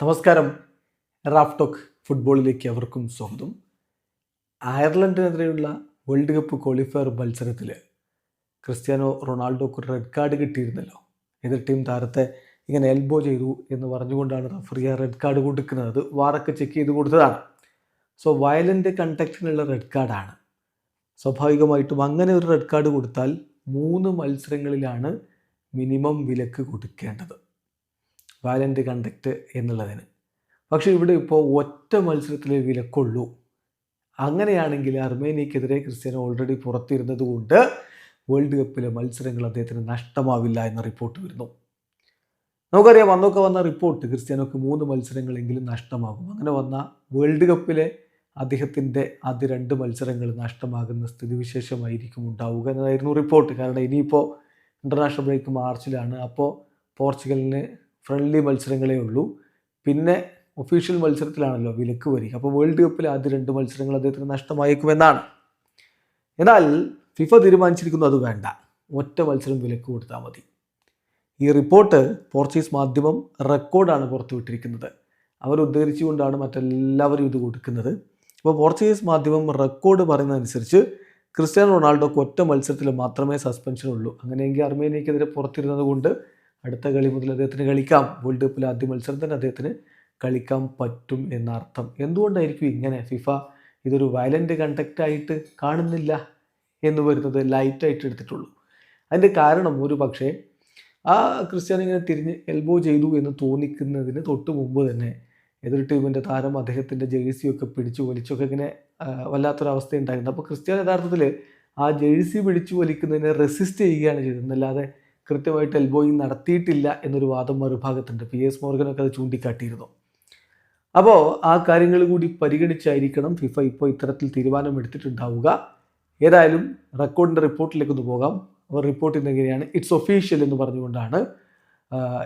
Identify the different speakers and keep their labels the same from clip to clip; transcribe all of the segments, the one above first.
Speaker 1: നമസ്കാരം. Raf talk ഫുട്ബോളിലേക്ക് അവർക്കും സ്വാഗതം. അയർലൻഡിനെതിരെയുള്ള വേൾഡ് കപ്പ് ക്വാളിഫയർ മത്സരത്തിൽ ക്രിസ്ത്യാനോ റൊണാൾഡോക്ക് റെഡ് കാർഡ് കിട്ടിയിരുന്നല്ലോ. എതിർ ടീം താരത്തെ ഇങ്ങനെ എൽബോ ചെയ്തു എന്ന് പറഞ്ഞുകൊണ്ടാണ് റഫറി ആ റെഡ് കാർഡ് കൊടുക്കുന്നത്. അത് വാറൊക്കെ ചെക്ക് ചെയ്ത് കൊടുത്തതാണ്. സോ വയലന്റ് കണ്ടക്റ്റിനുള്ള റെഡ് കാർഡാണ് സ്വാഭാവികമായിട്ടും അങ്ങനെ ഒരു റെഡ് കാർഡ് കൊടുത്താൽ മൂന്ന് മത്സരങ്ങളിലാണ് മിനിമം വിലക്ക് കൊടുക്കേണ്ടത്. വയലന്റ് കണ്ടക്റ്റ് എന്നുള്ളതിന്. പക്ഷേ ഇവിടെ ഇപ്പോൾ ഒറ്റ മത്സരത്തിലെ വിലക്കുള്ളൂ അങ്ങനെയാണെങ്കിൽ അർമേനിയക്കെതിരെ ക്രിസ്ത്യാനോ ഓൾറെഡി പുറത്തിരുന്നത് കൊണ്ട് വേൾഡ് കപ്പിലെ മത്സരങ്ങൾ അദ്ദേഹത്തിന് നഷ്ടമാവില്ല എന്ന റിപ്പോർട്ട് വരുന്നു. നമുക്കറിയാം അന്നൊക്കെ വന്ന റിപ്പോർട്ട് ക്രിസ്ത്യാനോക്ക് മൂന്ന് മത്സരങ്ങളെങ്കിലും നഷ്ടമാകും. അങ്ങനെ വന്ന വേൾഡ് കപ്പിലെ അദ്ദേഹത്തിന്റെ ആദ്യ രണ്ട് മത്സരങ്ങൾ നഷ്ടമാകുന്ന സ്ഥിതിവിശേഷമായിരിക്കും ഉണ്ടാവുക എന്നതായിരുന്നു റിപ്പോർട്ട് കാരണം ഇനിയിപ്പോൾ ഇന്റർനാഷണൽ ബ്രേക്ക് മാർച്ചിലാണ്. അപ്പോൾ പോർച്ചുഗലിന് ഫ്രണ്ട്ലി മത്സരങ്ങളേ ഉള്ളൂ. പിന്നെ ഒഫീഷ്യൽ മത്സരത്തിലാണല്ലോ വിലക്ക് വരിക. അപ്പോൾ വേൾഡ് കപ്പിൽ ആദ്യ രണ്ട് മത്സരങ്ങൾ അദ്ദേഹത്തിന് നഷ്ടമായേക്കുമെന്നാണ്. എന്നാൽ ഫിഫ തീരുമാനിച്ചിരിക്കുന്നു അത് വേണ്ട. ഒറ്റ മത്സരം വിലക്ക് കൊടുത്താൽ മതി. ഈ റിപ്പോർട്ട് പോർച്ചുഗീസ് മാധ്യമം റെക്കോർഡാണ് പുറത്തുവിട്ടിരിക്കുന്നത് അവർ ഉദ്ധരിച്ചുകൊണ്ടാണ് മറ്റെല്ലാവരും ഇത് കൊടുക്കുന്നത്. അപ്പോൾ പോർച്ചുഗീസ് മാധ്യമം റെക്കോർഡ് പറയുന്നതനുസരിച്ച് ക്രിസ്ത്യാനോ റൊണാൾഡോക്ക് ഒറ്റ മത്സരത്തിൽ മാത്രമേ സസ്പെൻഷൻ ഉള്ളൂ. അങ്ങനെയെങ്കിൽ അർമേനിയക്കെതിരെ പുറത്തിരുന്നത് കൊണ്ട് അടുത്ത കളി മുതൽ അദ്ദേഹത്തിന് കളിക്കാം. വേൾഡ് കപ്പിലെ ആദ്യ മത്സരം തന്നെ അദ്ദേഹത്തിന് കളിക്കാൻ പറ്റും എന്നർത്ഥം. എന്തുകൊണ്ടായിരിക്കും ഇങ്ങനെ? ഫിഫ ഇതൊരു വയലന്റ് കണ്ടക്റ്റ് ആയിട്ട് കാണുന്നില്ല എന്ന് വരുന്നത് ലൈറ്റായിട്ട് എടുത്തിട്ടുള്ളൂ. അതിന്റെ കാരണം ഒരു പക്ഷേ ആ ക്രിസ്ത്യാനി ഇങ്ങനെ തിരിഞ്ഞ് എൽബോ ചെയ്തു എന്ന് തോന്നിക്കുന്നതിന് തൊട്ട് മുമ്പ് തന്നെ എതിർ ടീമിന്റെ താരം അദ്ദേഹത്തിന്റെ ജേഴ്സിയൊക്കെ പിടിച്ചു വലിച്ചൊക്കെ ഇങ്ങനെ വല്ലാത്തൊരവസ്ഥയുണ്ടായിരുന്നു അപ്പോൾ ക്രിസ്ത്യാനി യഥാർത്ഥത്തിൽ ആ ജേഴ്സി പിടിച്ചു വലിക്കുന്നതിനെ റെസിസ്റ്റ് ചെയ്യുകയാണ് ചെയ്തത്. അല്ലാതെ കൃത്യമായിട്ട് എൽബോയിങ് നടത്തിയിട്ടില്ല എന്നൊരു വാദം മറുഭാഗത്തുണ്ട്. പി എസ് മോർഗനൊക്കെ അത് ചൂണ്ടിക്കാട്ടിയിരുന്നു. അപ്പോൾ ആ കാര്യങ്ങൾ കൂടി പരിഗണിച്ചായിരിക്കണം ഫിഫ ഇപ്പോൾ ഇത്തരത്തിൽ തീരുമാനമെടുത്തിട്ടുണ്ടാവുക. ഏതായാലും റെക്കോർഡിന്റെ റിപ്പോർട്ടിലേക്ക് ഒന്ന് പോകാം. അവർ റിപ്പോർട്ട് ചെയ്യുന്നത് എങ്ങനെയാണ് ഇറ്റ്സ് ഒഫീഷ്യൽ എന്ന് പറഞ്ഞുകൊണ്ടാണ്.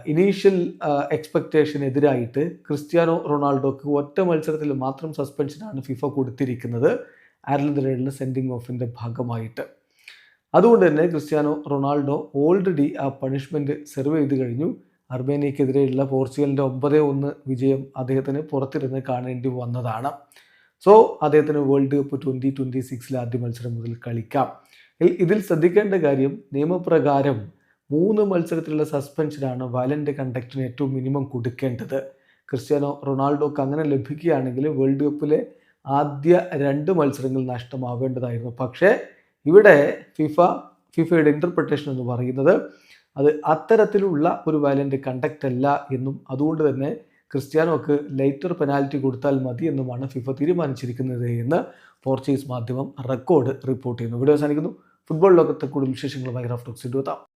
Speaker 1: ഇനീഷ്യൽ എക്സ്പെക്റ്റേഷനെതിരായിട്ട് ക്രിസ്ത്യാനോ റൊണാൾഡോക്ക് ഒറ്റ മത്സരത്തിൽ മാത്രം സസ്പെൻഷനാണ് ഫിഫ കൊടുത്തിരിക്കുന്നത്. അയർലൻഡ് അയർലൻഡിലുള്ള സെൻഡിങ് ഓഫിന്റെ ഭാഗമായിട്ട്. അതുകൊണ്ട് തന്നെ ക്രിസ്ത്യാനോ റൊണാൾഡോ ഓൾറെഡി ആ പണിഷ്മെന്റ് സെർവ് ചെയ്ത് കഴിഞ്ഞു. അർമേനിയക്കെതിരെയുള്ള പോർച്ചുഗലിന്റെ ഒമ്പത് ഒന്ന് വിജയം അദ്ദേഹത്തിന് പുറത്തിരുന്ന് കാണേണ്ടി വന്നതാണ്. സോ അദ്ദേഹത്തിന് വേൾഡ് കപ്പ് ട്വന്റി ട്വന്റി സിക്സിലെ ആദ്യ മത്സരം മുതൽ കളിക്കാം. ഇതിൽ ശ്രദ്ധിക്കേണ്ട കാര്യം നിയമപ്രകാരം മൂന്ന് മത്സരത്തിലുള്ള സസ്പെൻഷനാണ് വയലന്റ് കണ്ടക്റ്റിന് ഏറ്റവും മിനിമം കൊടുക്കേണ്ടത്. ക്രിസ്ത്യാനോ റൊണാൾഡോക്ക് അങ്ങനെ ലഭിക്കുകയാണെങ്കിൽ വേൾഡ് കപ്പിലെ ആദ്യ രണ്ട് മത്സരങ്ങൾ നഷ്ടമാവേണ്ടതായിരുന്നു. പക്ഷേ ഇവിടെ ഫിഫ ഫിഫയുടെ ഇന്റർപ്രിട്ടേഷൻ എന്ന് പറയുന്നത് അത് അത്തരത്തിലുള്ള ഒരു വയലന്റ് കണ്ടക്റ്റ് അല്ല എന്നും അതുകൊണ്ട് തന്നെ ക്രിസ്ത്യാനോക്ക് ലൈറ്റർ പെനാൽറ്റി കൊടുത്താൽ മതി എന്നുമാണ് ഫിഫ തീരുമാനിച്ചിരിക്കുന്നത് എന്ന് പോർച്ചുഗീസ് മാധ്യമം റെക്കോർഡ് റിപ്പോർട്ട് ചെയ്യുന്നു. വീഡിയോ അവസാനിക്കുന്നു. ഫുട്ബോൾ ലോകത്തെ കൂടുതൽ വിശേഷങ്ങളുമായി റഫ് ടോക്സ് എത്താം